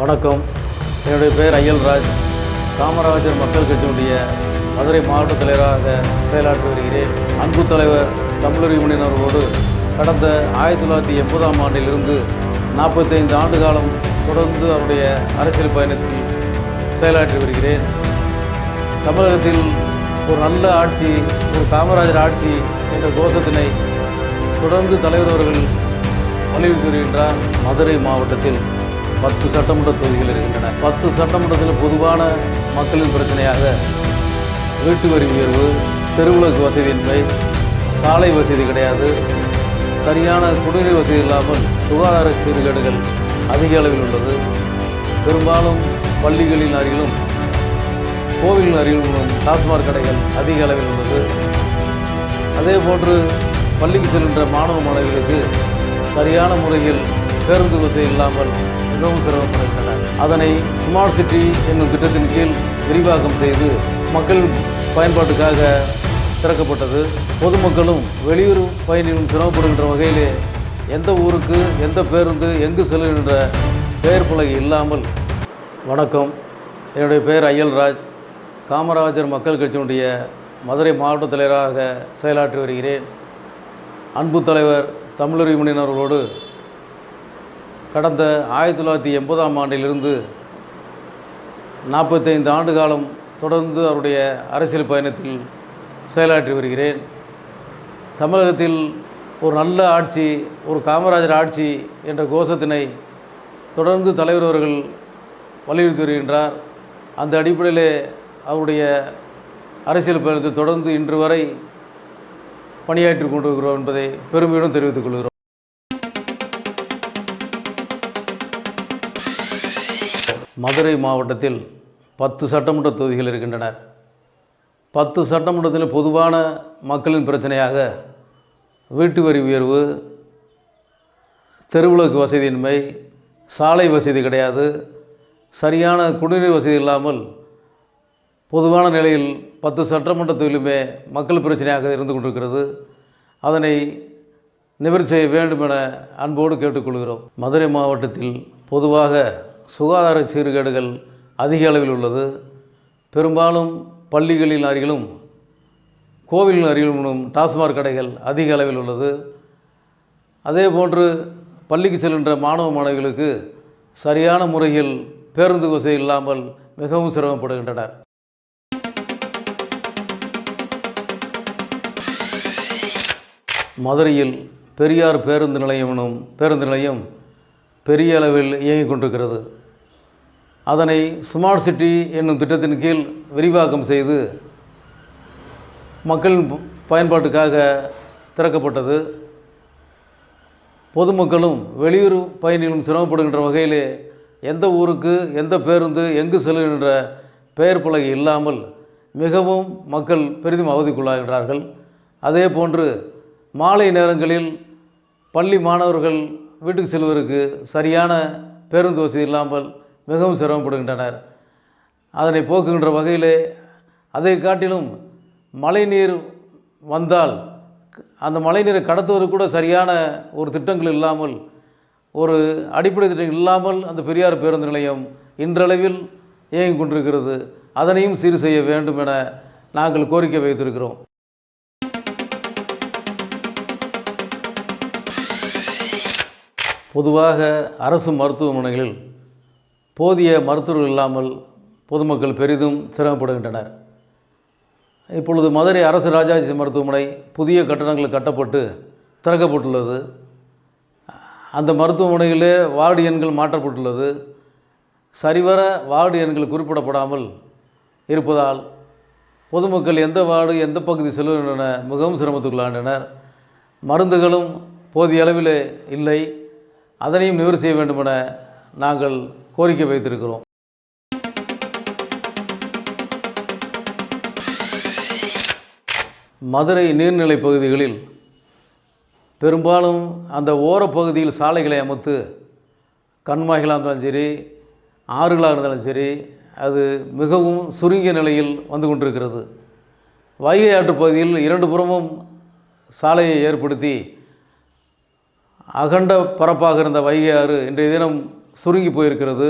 வணக்கம். என்னுடைய பெயர் ஐயல்ராஜ் காமராஜர் மக்கள் கட்சியினுடைய மதுரை மாவட்ட தலைவராக செயலாற்றி வருகிறேன். அன்பு தலைவர் தமிழறி மணியன் அவர்களோடு கடந்த ஆயிரத்தி தொள்ளாயிரத்தி எண்பதாம் ஆண்டிலிருந்து நாற்பத்தைந்து ஆண்டு காலம் தொடர்ந்து அவருடைய அரசியல் பயணத்தில் செயலாற்றி வருகிறேன். தமிழகத்தில் ஒரு நல்ல ஆட்சி ஒரு காமராஜர் ஆட்சி என்ற கோஷத்தினை தொடர்ந்து தலைவர் அவர்கள் வலியுறுத்தி வருகின்றார் மதுரை மாவட்டத்தில். பத்து சட்டமன்ற தொகுதிகள் இருக்கின்றன. பத்து சட்டமன்றத்தில் பொதுவான மக்களின் பிரச்சனையாக வீட்டு வரி உயர்வு தெருவிளக்கு வசதியின்மை சாலை வசதி கிடையாது. சரியான குடிநீர் வசதி இல்லாமல் சுகாதார சீர்கேடுகள் அதிக அளவில் உள்ளது. பெரும்பாலும் பள்ளிகளின் அருகிலும் கோவிலின் அருகிலும் டாஸ்மாக் கடைகள் அதிக அளவில் உள்ளது. அதே போன்று பள்ளிக்கு செல்கின்ற மாணவ மாணவிகளுக்கு சரியான முறையில் பேருந்து வசதி இல்லாமல் மிகவும் சிரமப்படுகின்றனர். அதனை ஸ்மார்ட் சிட்டி என்னும் திட்டத்தின் கீழ் விரிவாக்கம் செய்து மக்கள் பயன்பாட்டுக்காக திறக்கப்பட்டது. பொதுமக்களும் வெளியூர் பயணிகளும் சிரமப்படுகின்ற வகையிலே எந்த ஊருக்கு எந்த பேருந்து எங்கு செல்கின்ற பெயர் பலகை இல்லாமல் வணக்கம். என்னுடைய பெயர் அய்யல்ராஜ் காமராஜர் மக்கள் கட்சியினுடைய மதுரை மாவட்ட தலைவராக செயலாற்றி வருகிறேன். அன்பு தலைவர் தமிழறி அவர்களோடு கடந்த ஆயிரத்தி தொள்ளாயிரத்தி எண்பதாம் ஆண்டிலிருந்து நாற்பத்தைந்து ஆண்டு காலம் தொடர்ந்து அவருடைய அரசியல் பயணத்தில் செயலாற்றி வருகிறேன். தமிழகத்தில் ஒரு நல்ல ஆட்சி ஒரு காமராஜர் ஆட்சி என்ற கோஷத்தினை தொடர்ந்து தலைவர் அவர்கள் வலியுறுத்தி வருகின்றார். அந்த அடிப்படையிலே அவருடைய அரசியல் பயணத்தை தொடர்ந்து இன்று வரை பணியாற்றி கொண்டிருக்கிறோம் என்பதை பெருமையுடன் தெரிவித்துக் கொள்கிறோம். மதுரை மாவட்டத்தில் பத்து சட்டமன்ற தொகுதிகள் இருக்கின்றன பத்து சட்டமன்றத்தில் பொதுவான மக்களின் பிரச்சனையாக வீட்டு வரி உயர்வு தெருவிளக்கு வசதியின்மை சாலை வசதி கிடையாது சரியான குடிநீர் வசதி இல்லாமல் பொதுவான நிலையில் பத்து சட்டமன்ற தொகுதியிலுமே மக்கள் பிரச்சனையாக இருந்து கொண்டிருக்கிறது. அதனை நிவர்த்தி செய்ய வேண்டும் என அன்போடு கேட்டுக்கொள்கிறோம். மதுரை மாவட்டத்தில் பொதுவாக சுகாதார சீர்கேடுகள் அதிக அளவில் உள்ளது. பெரும்பாலும் பள்ளிகளின் அருகிலும் கோவிலின் அருகிலும் டாஸ்மாக் கடைகள் அதிக அளவில் உள்ளது. அதே போன்று பள்ளிக்கு செல்கின்ற மாணவ மாணவிகளுக்கு சரியான முறையில் பேருந்து வசதி இல்லாமல் மிகவும் சிரமப்படுகின்றனர். மதுரையில் பெரியார் பேருந்து நிலையம் எனும் பேருந்து நிலையம் பெரிய அளவில் இயங்கிக் கொண்டிருக்கிறது. அதனை ஸ்மார்ட் சிட்டி என்னும் திட்டத்தின் கீழ் விரிவாக்கம் செய்து மக்களின் பயன்பாட்டுக்காக திறக்கப்பட்டது. பொதுமக்களும் வெளியூர் பயணிகளும் சிரமப்படுகின்ற வகையிலே எந்த ஊருக்கு எந்த பேருந்து எங்கு செல்கின்ற பெயர் பலகை இல்லாமல் மிகவும் மக்கள் பெரிதும் அவதிக்குள்ளாகின்றார்கள். அதே போன்று மாலை நேரங்களில் பள்ளி மாணவர்கள் வீட்டுக்கு செல்வதற்கு சரியான பேருந்து வசதி இல்லாமல் மிகவும் சிரமப்படுகின்றனர். அதனை போக்குகின்ற வகையிலே அதை காட்டிலும் மழைநீர் வந்தால் அந்த மழைநீரை கடத்துவது கூட சரியான ஒரு திட்டங்கள் இல்லாமல் ஒரு அடிப்படை திட்டம் இல்லாமல் அந்த பெரியார் பேருந்து நிலையம் இன்றளவில் இயங்கிக் கொண்டிருக்கிறது. அதனையும் சீர் செய்ய வேண்டும் என நாங்கள் கோரிக்கை வைத்திருக்கிறோம். பொதுவாக அரசு மருத்துவமனைகளில் போதிய மருத்துவர்கள் இல்லாமல் பொதுமக்கள் பெரிதும் சிரமப்படுகின்றனர். இப்பொழுது மதுரை அரசு ராஜாஜி மருத்துவமனை புதிய கட்டடங்கள் கட்டப்பட்டு திறக்கப்பட்டுள்ளது. அந்த மருத்துவமனையிலே வார்டு எண்கள் மாற்றப்பட்டுள்ளது. சரிவர வார்டு எண்கள் குறிப்பிடப்படாமல் இருப்பதால் பொதுமக்கள் எந்த வார்டு எந்த பகுதி செல்கின்றன மிகவும் சிரமத்துக்குள்ளாண்டனர் மருந்துகளும் போதிய அளவில் இல்லை. அதனையும் நிவர்த்தி செய்ய வேண்டுமென நாங்கள் கோரிக்கை வைத்திருக்கிறோம். மதுரை நீர்நிலை பகுதிகளில் பெரும்பாலும் அந்த ஓரப்பகுதியில் சாலைகளை அமைத்து கண்மாய்களாக இருந்தாலும் சரி ஆறுகளாக இருந்தாலும் சரி அது மிகவும் சுருங்கிய நிலையில் வந்து கொண்டிருக்கிறது. வைகை ஆற்று பகுதியில் இரண்டு புறமும் சாலையை ஏற்படுத்தி அகண்ட பரப்பாக இருந்த வைகை ஆறு இன்றைய தினம் சுருங்கி போயிருக்கிறது.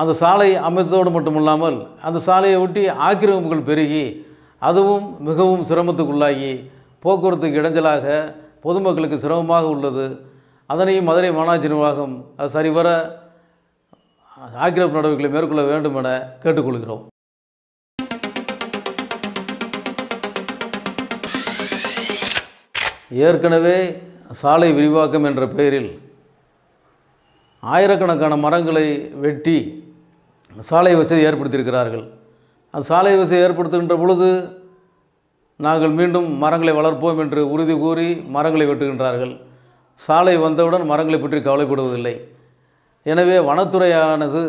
அந்த சாலை அமைத்ததோடு மட்டுமில்லாமல் அந்த சாலையை ஒட்டி ஆக்கிரமிப்புகள் பெருகி அதுவும் மிகவும் சிரமத்துக்குள்ளாகி போக்குவரத்துக்கு இடைஞ்சலாக பொதுமக்களுக்கு சிரமமாக உள்ளது. அதனையும் மதுரை மாநகராட்சி நிர்வாகம் அது சரிவர ஆக்கிரமிப்பு நடவடிக்கைகளை மேற்கொள்ள வேண்டும் என கேட்டுக்கொள்கிறோம். ஏற்கனவே சாலை விரிவாக்கம் என்ற பெயரில் ஆயிரக்கணக்கான மரங்களை வெட்டி சாலை வசதி ஏற்படுத்தியிருக்கிறார்கள். அந்த சாலை வசதி ஏற்படுத்துகின்ற பொழுது நாங்கள் மீண்டும் மரங்களை வளர்ப்போம் என்று உறுதி கூறி மரங்களை வெட்டுகின்றார்கள். சாலை வந்தவுடன் மரங்களை பற்றி கவலைப்படுவதில்லை. எனவே வனத்துறையானது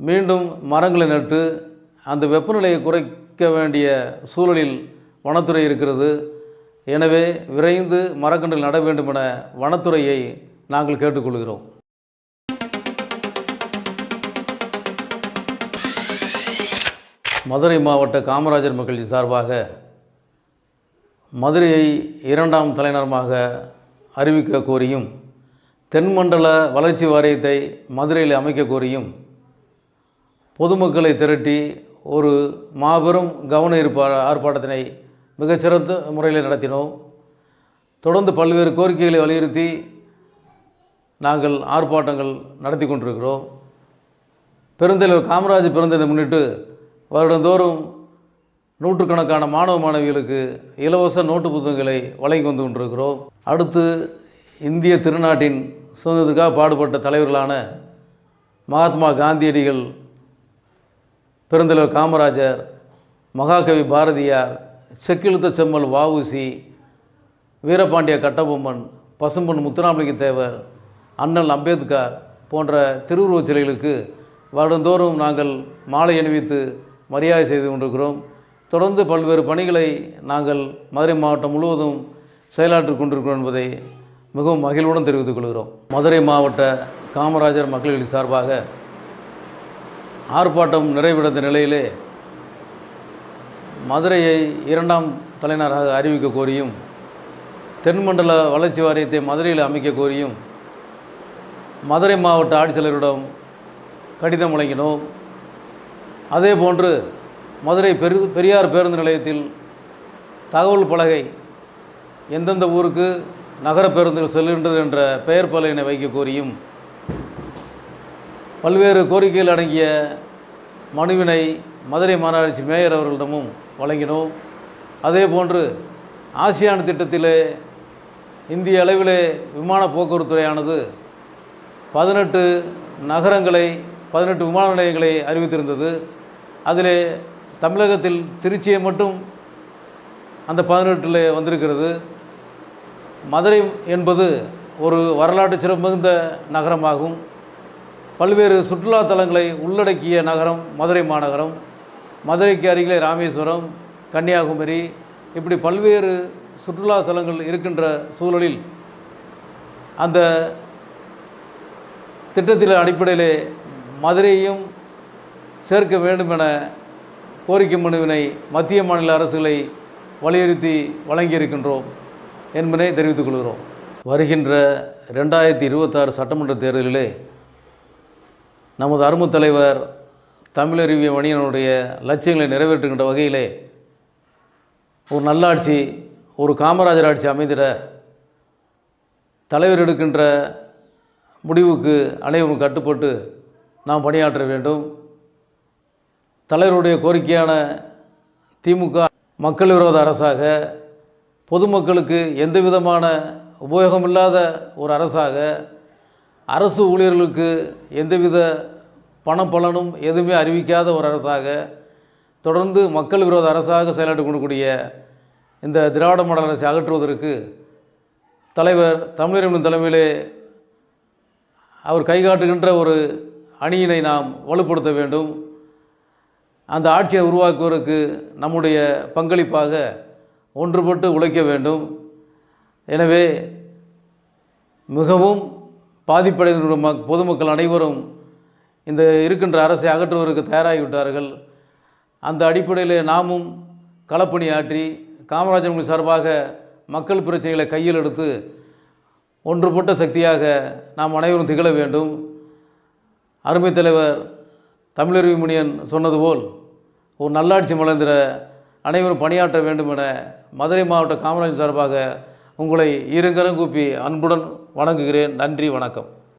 மீண்டும் மரங்களை நட்டு அந்த வெப்பநிலையை குறைக்க வேண்டிய சூழலில் வனத்துறை இருக்கிறது. எனவே விரைந்து மரக்கன்றுகள் நட வேண்டும் என வனத்துறையை நாங்கள் கேட்டுக்கொள்கிறோம். மதுரை மாவட்ட காமராஜர் மக்கள் சார்பாக மதுரையை இரண்டாம் தலைநகரமாக அறிவிக்க கோரியும் தென்மண்டல வளர்ச்சி வாரியத்தை மதுரையில் அமைக்க கோரியும் பொதுமக்களை திரட்டி ஒரு மாபெரும் கவன ஈர்ப்பு ஆர்ப்பாட்டத்தினை மிகச்சிறந்த முறையில் நடத்தினோம். தொடர்ந்து பல்வேறு கோரிக்கைகளை வலியுறுத்தி நாங்கள் ஆர்ப்பாட்டங்கள் நடத்தி கொண்டிருக்கிறோம். பெருந்தலைவர் காமராஜ் பிறந்ததை முன்னிட்டு வருடந்தோறும் நூற்றுக்கணக்கான மாணவ மாணவிகளுக்கு இலவச நோட்டு புத்தகங்களை வழங்கி வந்து கொண்டிருக்கிறோம். அடுத்து இந்திய திருநாட்டின் சுதந்திரத்துக்காக பாடுபட்ட தலைவர்களான மகாத்மா காந்தியடிகள் பெருந்தலைவர் காமராஜர் மகாகவி பாரதியார் செக்கிழுத்த செம்மல் வஉசி வீரபாண்டிய கட்டபொம்மன் பசும்பொன் முத்துராமலிங்க தேவர் அண்ணல் அம்பேத்கர் போன்ற திருவுருவச் சிலைகளுக்கு வருடந்தோறும் நாங்கள் மாலை அணிவித்து மரியாதை செய்து கொண்டிருக்கிறோம். தொடர்ந்து பல்வேறு பணிகளை நாங்கள் மதுரை மாவட்டம் முழுவதும் செயலாற்றிக் கொண்டிருக்கிறோம் என்பதை மிகவும் மகிழ்வுடன் தெரிவித்துக் கொள்கிறோம். மதுரை மாவட்ட காமராஜர் மக்களின் சார்பாக ஆர்ப்பாட்டம் நிறைவடைந்த நிலையிலே மதுரையை இரண்டாம் தலைநகராக அறிவிக்க கோரியும் தென்மண்டல வளர்ச்சி வாரியத்தை மதுரையில் அமைக்க கோரியும் மதுரை மாவட்ட ஆட்சித்தலைவரிடம் கடிதம் வழங்கினோம். அதே போன்று மதுரை பெரு பெரியார் பேருந்து நிலையத்தில் தகவல் பலகை எந்தெந்த ஊருக்கு நகர பேருந்துகள் செல்கின்றது என்ற பெயர் பலகையினை வைக்க கோரியும் பல்வேறு கோரிக்கைகள் அடங்கிய மனுவினை மதுரை மாநகராட்சி மேயர் அவர்களிடமும் வழங்கினோம். அதே போன்று ஆசியான் திட்டத்திலே இந்திய அளவிலே விமான போக்குவரத்துறையானது பதினெட்டு நகரங்களை பதினெட்டு விமான நிலையங்களை அறிவித்திருந்தது. அதில் தமிழகத்தில் திருச்சியை மட்டும் அந்த பதினெட்டில் வந்திருக்கிறது. மதுரை என்பது ஒரு வரலாற்று சிறப்புமிகுந்த நகரமாகும். பல்வேறு சுற்றுலா தலங்களை உள்ளடக்கிய நகரம் மதுரை மாநகரம். மதுரைக்கு அருகிலே ராமேஸ்வரம் கன்னியாகுமரி இப்படி பல்வேறு சுற்றுலா தலங்கள் இருக்கின்ற சூழலில் அந்த திட்டத்தின் அடிப்படையிலே மதுரையும் சேர்க்க வேண்டும் என கோரிக்கை மனுவினை மத்திய மாநில அரசுகளை வலியுறுத்தி வழங்கியிருக்கின்றோம் என்பதை தெரிவித்துக் கொள்கிறோம். வருகின்ற ரெண்டாயிரத்தி இருபத்தாறு சட்டமன்ற தேர்தலிலே நமது அருமை தலைவர் தமிழறிவிய மணியனுடைய லட்சியங்களை நிறைவேற்றுகின்ற வகையிலே ஒரு நல்லாட்சி ஒரு காமராஜர் ஆட்சி அமைந்திட தலைவர் எடுக்கின்ற முடிவுக்கு அனைவரும் கட்டுப்பட்டு நாம் பணியாற்ற வேண்டும். தலைவருடைய கோரிக்கையான திமுக மக்கள் விரோத அரசாக பொதுமக்களுக்கு எந்த விதமான உபயோகமில்லாத ஒரு அரசாக அரசு ஊழியர்களுக்கு எந்தவித பணப்பலனும் எதுவுமே அறிவிக்காத ஒரு அரசாக தொடர்ந்து மக்கள் விரோத அரசாக செயலாற்றி கொண்டிருக்கூடிய இந்த திராவிட மாடல் அரசை அகற்றுவதற்கு தலைவர் தமிழரின் தலைமையிலே அவர் கைகாட்டுகின்ற ஒரு அணியினை நாம் வலுப்படுத்த வேண்டும். அந்த ஆட்சியை உருவாக்குவதற்கு நம்முடைய பங்களிப்பாக ஒன்றுபட்டு உழைக்க வேண்டும். எனவே மிகவும் பாதிப்படைந்த மக் பொதுமக்கள் அனைவரும் இந்த இருக்கின்ற அரசை அகற்றுவதற்கு தயாராகிவிட்டார்கள். அந்த அடிப்படையில் நாமும் களப்பணி ஆற்றி காமராஜர் சார்பாக மக்கள் பிரச்சனைகளை கையில் எடுத்து ஒன்றுபட்ட சக்தியாக நாம் அனைவரும் திகழ வேண்டும். அருமை தலைவர் தமிழறிவு முனியன் சொன்னது போல் ஒரு நல்லாட்சி மலர்ந்திட அனைவரும் பணியாற்ற வேண்டும் என மதுரை மாவட்ட காமராஜ் சார்பாக உங்களை இருங்கரம் கூப்பி அன்புடன் வணங்குகிறேன். நன்றி வணக்கம்.